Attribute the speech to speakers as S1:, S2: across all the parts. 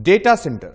S1: Data centre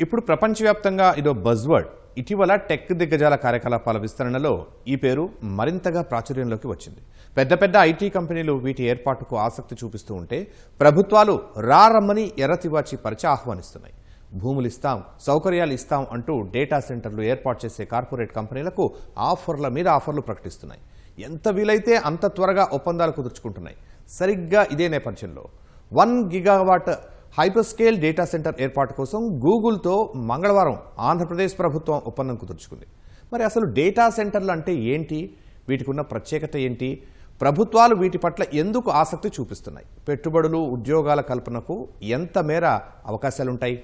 S1: ఇప్పుడు ప్రపంచవ్యాప్తంగా ఇదో బజ్వర్డ్ ఇటీవల టెక్ దిగ్గజాల కార్యకలాపాల విస్తరణలో ఈ పేరు మరింతగా ప్రాచుర్యంలోకి వచ్చింది. పెద్ద పెద్ద ఐటీ కంపెనీలు వీటి ఏర్పాటుకు ఆసక్తి చూపిస్తూ ఉంటే ప్రభుత్వాలు రారమ్మని ఎర్రతివాచి పరిచి ఆహ్వానిస్తున్నాయి. భూములు ఇస్తాం సౌకర్యాలు ఇస్తాం అంటూ డేటా సెంటర్లు ఏర్పాటు చేసే కార్పొరేట్ కంపెనీలకు ఆఫర్ల మీద ఆఫర్లు ప్రకటిస్తున్నాయి. ఎంత వీలైతే అంత త్వరగా ఒప్పందాలు కుదుర్చుకుంటున్నాయి. సరిగ్గా ఇదే నేపథ్యంలో. One gigawatt hyperscale data centre ఏర్పాటు కోసం గూగుల్తో మంగళవారం ఆంధ్రప్రదేశ్ ప్రభుత్వం ఒప్పందం కుదుర్చుకుంది. మరి అసలు డేటా సెంటర్లు అంటే ఏంటి? వీటికి ఉన్న ప్రత్యేకత ఏంటి? ప్రభుత్వాలు వీటి పట్ల ఎందుకు ఆసక్తి చూపిస్తున్నాయి? పెట్టుబడులు ఉద్యోగాల కల్పనకు ఎంత మేర అవకాశాలుంటాయి?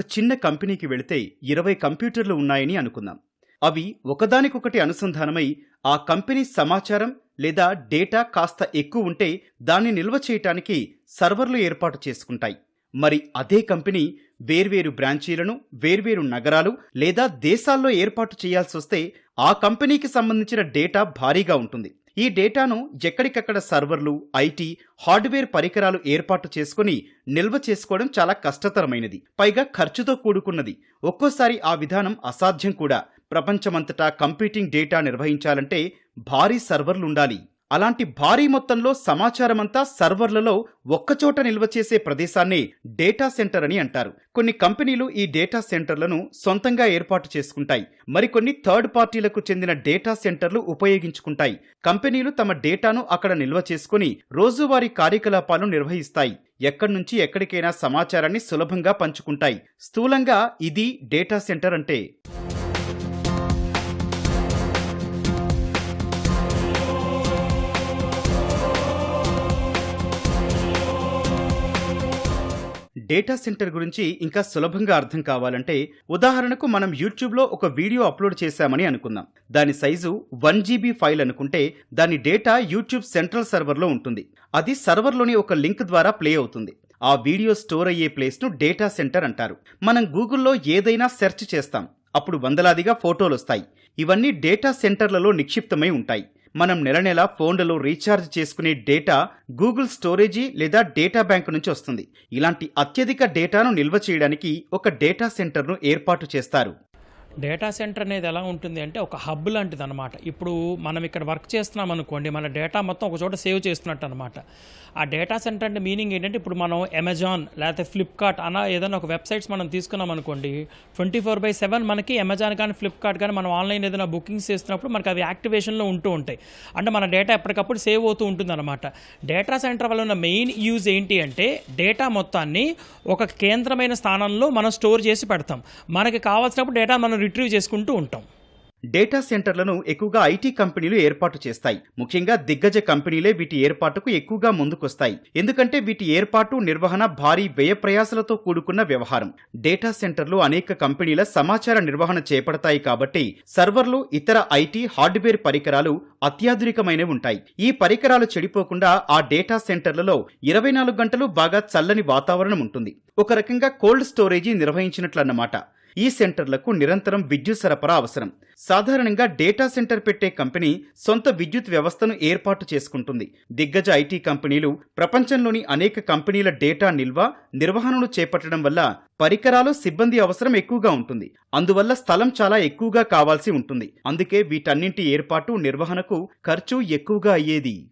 S2: ఒక చిన్న కంపెనీకి వెళితే ఇరవై కంప్యూటర్లు ఉన్నాయని అనుకుందాం. అవి ఒకదానికొకటి అనుసంధానమై ఆ కంపెనీ సమాచారం లేదా డేటా కాస్త ఎక్కువ ఉంటే దాన్ని నిల్వ చేయటానికి సర్వర్లు ఏర్పాటు చేసుకుంటాయి. మరి అదే కంపెనీ వేర్వేరు బ్రాంచీలను వేర్వేరు నగరాలు లేదా దేశాల్లో ఏర్పాటు చేయాల్సి వస్తే ఆ కంపెనీకి సంబంధించిన డేటా భారీగా ఉంటుంది. ఈ డేటాను ఎక్కడికక్కడ సర్వర్లు ఐటీ హార్డ్వేర్ పరికరాలు ఏర్పాటు చేసుకుని నిల్వ చేసుకోవడం చాలా కష్టతరమైనది. పైగా ఖర్చుతో కూడుకున్నది. ఒక్కోసారి ఆ విధానం అసాధ్యం కూడా. ప్రపంచమంతటా కంప్యూటింగ్ డేటా నిర్వహించాలంటే భారీ సర్వర్లుండాలి. అలాంటి భారీ మొత్తంలో సమాచారమంతా సర్వర్లలో ఒక్కచోట నిల్వ చేసే ప్రదేశాన్ని డేటా సెంటర్ అని అంటారు. కొన్ని కంపెనీలు ఈ డేటా సెంటర్లను సొంతంగా ఏర్పాటు చేసుకుంటాయి. మరికొన్ని థర్డ్ పార్టీలకు చెందిన డేటా సెంటర్లు ఉపయోగించుకుంటాయి. కంపెనీలు తమ డేటాను అక్కడ నిల్వ చేసుకుని రోజువారీ కార్యకలాపాలు నిర్వహిస్తాయి. ఎక్కడి నుంచి ఎక్కడికైనా సమాచారాన్ని సులభంగా పంచుకుంటాయి. స్థూలంగా ఇది డేటా సెంటర్ అంటే డేటా సెంటర్ గురించి ఇంకా సులభంగా అర్థం కావాలంటే ఉదాహరణకు మనం యూట్యూబ్లో ఒక వీడియో అప్లోడ్ చేశామని అనుకుందాం. దాని సైజు వన్ జీబీ ఫైల్ అనుకుంటే దాని డేటా యూట్యూబ్ సెంట్రల్ సర్వర్లో ఉంటుంది. అది సర్వర్లోని ఒక లింక్ ద్వారా ప్లే అవుతుంది. ఆ వీడియో స్టోర్ అయ్యే ప్లేస్ను డేటా సెంటర్ అంటారు. మనం గూగుల్లో ఏదైనా సెర్చ్ చేస్తాం. అప్పుడు వందలాదిగా ఫోటోలు వస్తాయి ఇవన్నీ డేటా సెంటర్లలో నిక్షిప్తమై ఉంటాయి. మనం నెల నెల ఫోన్లలో రీఛార్జ్ చేసుకునే డేటా గూగుల్ స్టోరేజీ లేదా డేటా బ్యాంక్ నుంచి వస్తుంది. ఇలాంటి అత్యధిక డేటాను నిల్వ చేయడానికి ఒక డేటా సెంటర్ను ఏర్పాటు చేస్తారు.
S3: డేటా సెంటర్ అనేది ఎలా ఉంటుంది అంటే ఒక హబ్ లాంటిది అనమాట ఇప్పుడు మనం ఇక్కడ వర్క్ చేస్తున్నాం అనుకోండి మన డేటా మొత్తం ఒక చోట సేవ్ చేస్తున్నట్టు అనమాట ఆ డేటా సెంటర్ అంటే మీనింగ్ ఏంటంటే ఇప్పుడు మనం అమెజాన్ లేకపోతే ఫ్లిప్కార్ట్ అన్న ఏదైనా ఒక వెబ్సైట్స్ మనం తీసుకున్నాం అనుకోండి ట్వంటీ ఫోర్ బై సెవెన్ మనకి అమెజాన్ కానీ ఫ్లిప్కార్ట్ కానీ మనం ఆన్లైన్ ఏదైనా బుకింగ్స్ చేస్తున్నప్పుడు మనకి అవి యాక్టివేషన్లో ఉంటూ ఉంటాయి. అంటే మన డేటా ఎప్పటికప్పుడు సేవ్ అవుతూ ఉంటుంది అనమాట డేటా సెంటర్ వల్ల ఉన్న మెయిన్ యూజ్ ఏంటి అంటే డేటా మొత్తాన్ని ఒక కేంద్రమైన స్థానంలో మనం స్టోర్ చేసి పెడతాం. మనకి కావాల్సినప్పుడు డేటా మనం రిట్రీవ్ చేసుకుంటూ ఉంటాం.
S2: డేటా సెంటర్లను ఎక్కువగా ఐటీ కంపెనీలు ఏర్పాటు చేస్తాయి. ముఖ్యంగా దిగ్గజ కంపెనీలే వీటి ఏర్పాటుకు ఎక్కువగా ముందుకొస్తాయి. ఎందుకంటే వీటి ఏర్పాటు నిర్వహణ భారీ వ్యయ ప్రయాసలతో కూడుకున్న వ్యవహారం. డేటా సెంటర్లు అనేక కంపెనీల సమాచార నిర్వహణ చేపడతాయి కాబట్టి సర్వర్లు ఇతర ఐటీ హార్డ్వేర్ పరికరాలు అత్యాధునికమైనవి ఉంటాయి. ఈ పరికరాలు చెడిపోకుండా ఆ డేటా సెంటర్లలో ఇరవై నాలుగు గంటలు బాగా చల్లని వాతావరణం ఉంటుంది. ఒక రకంగా కోల్డ్ స్టోరేజీ నిర్వహించినట్లన్నమాట. ఈ సెంటర్లకు నిరంతరం విద్యుత్ సరఫరా అవసరం. సాధారణంగా డేటా సెంటర్ పెట్టే కంపెనీ సొంత విద్యుత్ వ్యవస్థను ఏర్పాటు చేసుకుంటుంది. దిగ్గజ ఐటీ కంపెనీలు ప్రపంచంలోని అనేక కంపెనీల డేటా నిల్వ నిర్వహణను చేపట్టడం వల్ల పరికరాలు సిబ్బంది అవసరం ఎక్కువగా ఉంటుంది. అందువల్ల స్థలం చాలా ఎక్కువగా కావాల్సి ఉంటుంది. అందుకే వీటన్నింటి ఏర్పాటు నిర్వహణకు ఖర్చు ఎక్కువగా అయ్యేది.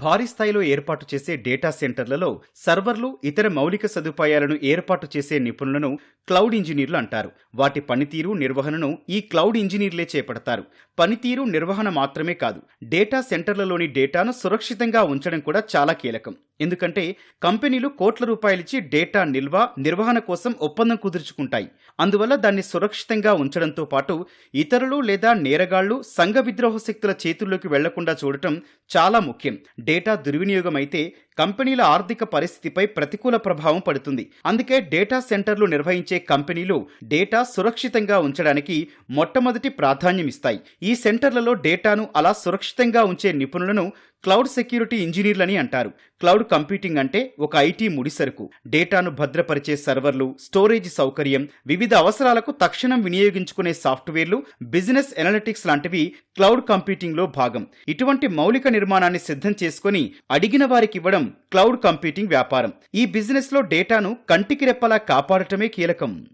S2: భారీ స్థాయిలో ఏర్పాటు చేసే డేటా సెంటర్లలో సర్వర్లు ఇతర మౌలిక సదుపాయాలను ఏర్పాటు చేసే నిపుణులను క్లౌడ్ ఇంజనీర్లు అంటారు. వాటి పనితీరు నిర్వహణను ఈ క్లౌడ్ ఇంజనీర్లే చేపడతారు. పనితీరు నిర్వహణ మాత్రమే కాదు డేటా సెంటర్లలోని డేటాను సురక్షితంగా ఉంచడం కూడా చాలా కీలకం. ఎందుకంటే కంపెనీలు కోట్ల రూపాయలిచ్చి డేటా నిల్వ నిర్వహణ కోసం ఒప్పందం కుదుర్చుకుంటాయి. అందువల్ల దాన్ని సురక్షితంగా ఉంచడంతో పాటు ఇతరులు లేదా నేరగాళ్ళు సంఘ విద్రోహ శక్తుల చేతుల్లోకి వెళ్ళకుండా చూడటం చాలా ముఖ్యం. డేటా దుర్వినియోగం అయితే కంపెనీల ఆర్థిక పరిస్థితిపై ప్రతికూల ప్రభావం పడుతుంది. అందుకే డేటా సెంటర్లు నిర్వహించే కంపెనీలు డేటా సురక్షితంగా ఉంచడానికి మొట్టమొదటి ప్రాధాన్యమిస్తాయి. ఈ సెంటర్లలో డేటాను అలా సురక్షితంగా ఉంచే నిపుణులను క్లౌడ్ సెక్యూరిటీ ఇంజనీర్లని అంటారు. క్లౌడ్ కంప్యూటింగ్ అంటే ఒక ఐటీ ముడిసరుకు. డేటాను భద్రపరిచే సర్వర్లు స్టోరేజ్ సౌకర్యం వివిధ అవసరాలకు తక్షణం వినియోగించుకునే సాఫ్ట్వేర్లు బిజినెస్ ఎనలిటిక్స్ లాంటివి క్లౌడ్ కంప్యూటింగ్లో భాగం. ఇటువంటి మౌలిక నిర్మాణాన్ని సిద్ధం చేసుకొని అడిగిన వారికి ఇవ్వడం క్లౌడ్ కంప్యూటింగ్ వ్యాపారం. ఈ బిజినెస్లో డేటాను కంటికి రెప్పలా కాపాడటమే కీలకం.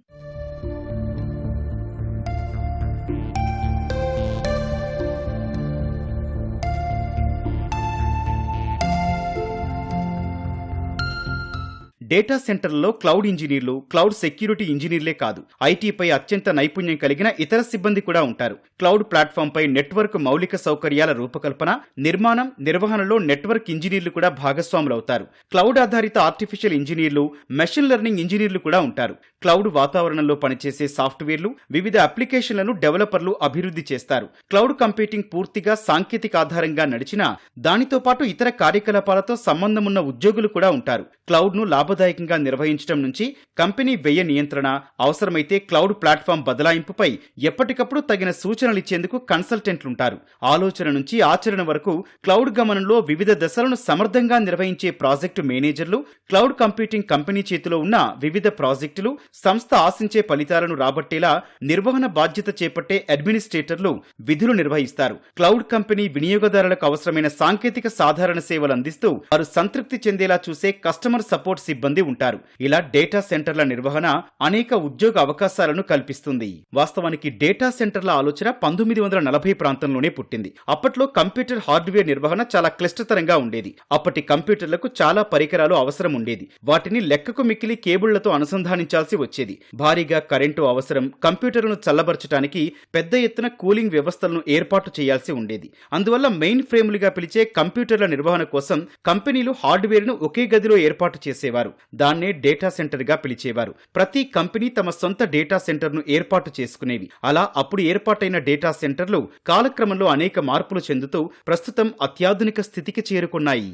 S2: డేటా సెంటర్లలో క్లౌడ్ ఇంజనీర్లు క్లౌడ్ సెక్యూరిటీ ఇంజనీర్లే కాదు. ఐటీపై అత్యంత నైపుణ్యం కలిగిన ఇతర సిబ్బంది కూడా ఉంటారు. క్లౌడ్ ప్లాట్ఫామ్పై నెట్వర్క్ మౌలిక సౌకర్యాల రూపకల్పన నిర్మాణం నిర్వహణలో నెట్వర్క్ ఇంజనీర్లు కూడా భాగస్వాములవుతారు. క్లౌడ్ ఆధారిత ఆర్టిఫిషియల్ ఇంజనీర్లు మెషిన్ లెర్నింగ్ ఇంజనీర్లు కూడా ఉంటారు. క్లౌడ్ వాతావరణంలో పనిచేసే సాఫ్ట్వేర్లు వివిధ అప్లికేషన్లను డెవలపర్లు అభివృద్ధి చేస్తారు. క్లౌడ్ కంప్యూటింగ్ పూర్తిగా సాంకేతిక ఆధారంగా నడిచినా దానితో పాటు ఇతర కార్యకలాపాలతో సంబంధమున్న ఉద్యోగులు కూడా ఉంటారు. క్లౌడ్ లాభ లాభదాయకంగా నిర్వహించడం నుంచి కంపెనీ వ్యయ నియంత్రణ అవసరమైతే క్లౌడ్ ప్లాట్ఫామ్ బదలాయింపుపై ఎప్పటికప్పుడు తగిన సూచనలు ఇచ్చేందుకు కన్సల్టెంట్లుంటారు. ఆలోచన నుంచి ఆచరణ వరకు క్లౌడ్ గమనంలో వివిధ దశలను సమర్థంగా నిర్వహించే ప్రాజెక్టు మేనేజర్లు క్లౌడ్ కంప్యూటింగ్ కంపెనీ చేతిలో ఉన్న వివిధ ప్రాజెక్టులు సంస్థ ఆశించే ఫలితాలను రాబట్టేలా నిర్వహణ బాధ్యత చేపట్టే అడ్మినిస్ట్రేటర్లు విధులు నిర్వహిస్తారు. క్లౌడ్ కంపెనీ వినియోగదారులకు అవసరమైన సాంకేతిక సాధారణ సేవలు అందిస్తూ వారు సంతృప్తి చెందేలా చూసే కస్టమర్ సపోర్ట్ సిబ్బంది ఉంటారు. ఇలా డేటా సెంటర్ల నిర్వహణ అనేక ఉద్యోగ అవకాశాలను కల్పిస్తుంది. వాస్తవానికి డేటా సెంటర్ల ఆలోచన పంతొమ్మిది వందల నలభై ప్రాంతంలోనే పుట్టింది. అప్పట్లో కంప్యూటర్ హార్డ్వేర్ నిర్వహణ చాలా క్లిష్టతరంగా ఉండేది. అప్పటి కంప్యూటర్లకు చాలా పరికరాలు అవసరం ఉండేది. వాటిని లెక్కకు మిక్కిలి కేబుళ్ళతో అనుసంధానించాల్సి వచ్చేది. భారీగా కరెంటు అవసరం కంప్యూటర్లను చల్లబరచడానికి పెద్ద ఎత్తున కూలింగ్ వ్యవస్థలను ఏర్పాటు చేయాల్సి ఉండేది. అందువల్ల మెయిన్ ఫ్రేములుగా పిలిచే కంప్యూటర్ల నిర్వహణ కోసం కంపెనీలు హార్డ్వేర్ను ఒకే గదిలో ఏర్పాటు చేసేవారు. దాన్నే డేటా సెంటర్గా పిలిచేవారు. ప్రతి కంపెనీ తమ సొంత డేటా సెంటర్ను ఏర్పాటు చేసుకునేవి అలా అప్పుడు ఏర్పాటైన డేటా సెంటర్లు కాలక్రమంలో అనేక మార్పులు చెందుతూ ప్రస్తుతం అత్యాధునిక స్థితికి చేరుకున్నాయి.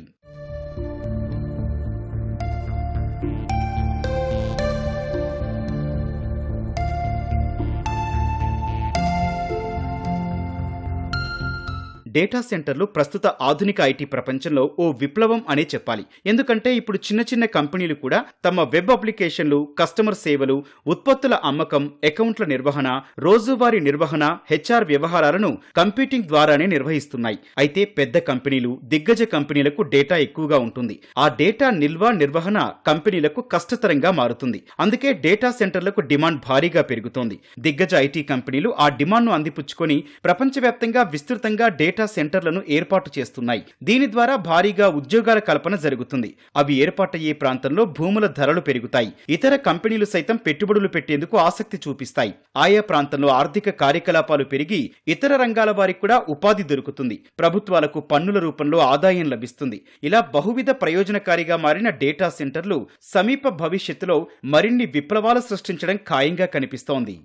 S2: డేటా సెంటర్లు ప్రస్తుత ఆధునిక ఐటీ ప్రపంచంలో ఓ విప్లవం అనే చెప్పాలి. ఎందుకంటే ఇప్పుడు చిన్న చిన్న కంపెనీలు కూడా తమ వెబ్ అప్లికేషన్లు కస్టమర్ సేవలు ఉత్పత్తుల అమ్మకం అకౌంట్ల నిర్వహణ రోజువారీ నిర్వహణ హెచ్ఆర్ వ్యవహారాలను కంప్యూటింగ్ ద్వారానే నిర్వహిస్తున్నాయి. అయితే పెద్ద కంపెనీలు దిగ్గజ కంపెనీలకు డేటా ఎక్కువగా ఉంటుంది. ఆ డేటా నిల్వ నిర్వహణ కంపెనీలకు కష్టతరంగా మారుతుంది. అందుకే డేటా సెంటర్లకు డిమాండ్ భారీగా పెరుగుతోంది. దిగ్గజ ఐటీ కంపెనీలు ఆ డిమాండ్ను అందిపుచ్చుకొని ప్రపంచవ్యాప్తంగా విస్తృతంగా డేటా సెంటర్లను ఏర్పాటు చేస్తున్నాయి. దీని ద్వారా భారీగా ఉద్యోగాల కల్పన జరుగుతుంది. అవి ఏర్పాటయ్యే ప్రాంతంలో భూముల ధరలు పెరుగుతాయి. ఇతర కంపెనీలు సైతం పెట్టుబడులు పెట్టేందుకు ఆసక్తి చూపిస్తాయి. ఆయా ప్రాంతంలో ఆర్థిక కార్యకలాపాలు పెరిగి ఇతర రంగాల వారికి కూడా ఉపాధి దొరుకుతుంది. ప్రభుత్వాలకు పన్నుల రూపంలో ఆదాయం లభిస్తుంది. ఇలా బహువిధ ప్రయోజనకారిగా మారిన డేటా సెంటర్లు సమీప భవిష్యత్తులో మరిన్ని విప్లవాలు సృష్టించడం ఖాయంగా కనిపిస్తోంది.